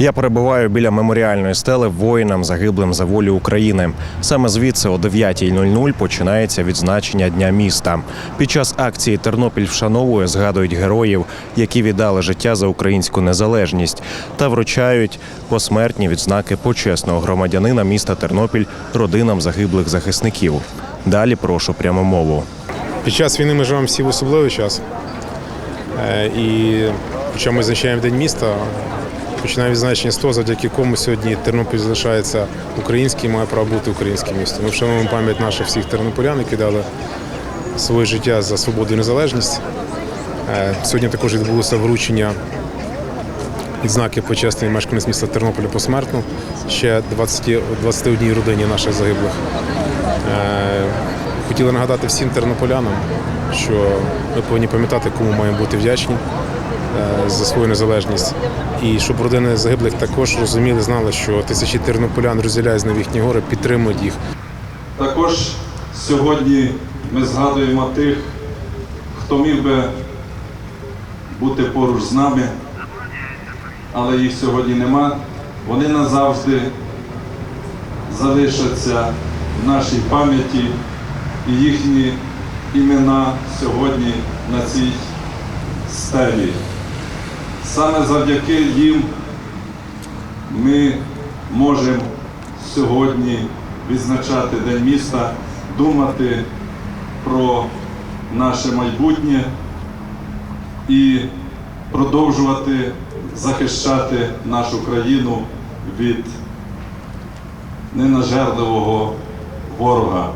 Я перебуваю біля меморіальної стели воїнам загиблим за волю України. Саме звідси о 9.00 починається відзначення Дня міста. Під час акції Тернопіль вшановує згадують героїв, які віддали життя за українську незалежність, та вручають посмертні відзнаки почесного громадянина міста Тернопіль родинам загиблих захисників. Далі прошу пряму мову. Під час війни ми живемо всі в особливий час. Е, І хоча ми відзначаємо День міста, починаємо відзначення з того, завдяки кому сьогодні Тернопіль залишається українським має право бути українським містом. Ми вшановуємо пам'ять наших всіх тернополян, які дали своє життя за свободу і незалежність. Е, Сьогодні також відбулося вручення відзнаки почесної мешканець міста Тернополя посмертно ще 20, 21 родині наших загиблих. Е, Хотіли нагадати всім тернополянам, що ми повинні пам'ятати, кому маємо бути вдячні за свою незалежність. І щоб родини загиблих також розуміли, знали, що тисячі тернополян розділяють з їхні гори, підтримують їх. Також сьогодні ми згадуємо тих, хто міг би бути поруч з нами, але їх сьогодні нема. Вони назавжди залишаться в нашій пам'яті і їхні імена сьогодні на цій стелі. Саме завдяки їм ми можемо сьогодні відзначати День міста, думати про наше майбутнє і продовжувати захищати нашу країну від ненажерливого ворога.